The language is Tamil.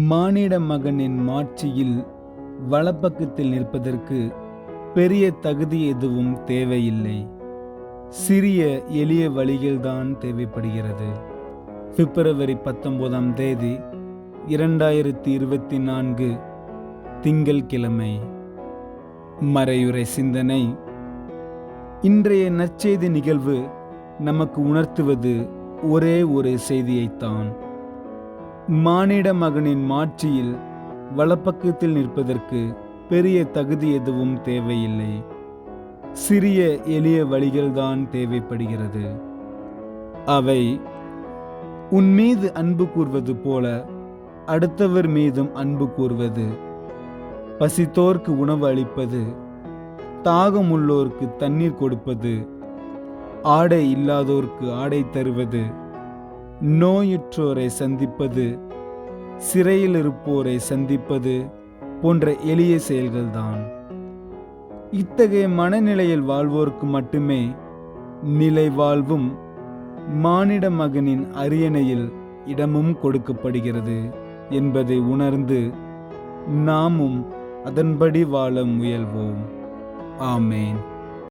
மானிட மகனின் மாட்சியில் வலப்பக்கத்தில் நிற்பதற்கு பெரிய தகுதி எதுவும் தேவையில்லை. சிறிய எளிய வழிகள்தான் தேவைப்படுகிறது. பிப்ரவரி பத்தொன்பதாம் தேதி இரண்டாயிரத்தி இருபத்தி நான்கு திங்கள்கிழமை. மறையுறை சிந்தனை. இன்றைய நற்செய்தி நிகழ்வு நமக்கு உணர்த்துவது ஒரே ஒரு செய்தியைத்தான். மானிட மகனின் மாட்சியில் வலப்பக்கத்தில் நிற்பதற்கு பெரிய தகுதி எதுவும் தேவையில்லை. சிறிய எளிய வழிகள்தான் தேவைப்படுகிறது. அவை உன் மீது அன்பு கூர்வது போல அடுத்தவர் மீதும் அன்பு கூர்வது. பசித்தோர்க்கு உணவு அளிப்பது தாகமுள்ளோர்க்கு தண்ணீர் கொடுப்பது ஆடை இல்லாதோர்க்கு ஆடை தருவது நோயுற்றோரை சந்திப்பது சிறையில் இருப்போரை சந்திப்பது போன்ற எளிய செயல்கள்தான். இத்தகைய மனநிலையில் வாழ்வோருக்கு மட்டுமே நிலை வாழ்வும் மானிட மகனின் அரியணையில் இடமும் கொடுக்கப்படுகிறது என்பதை உணர்ந்து நாமும் அதன்படி வாழ முயல்வோம். ஆமேன்.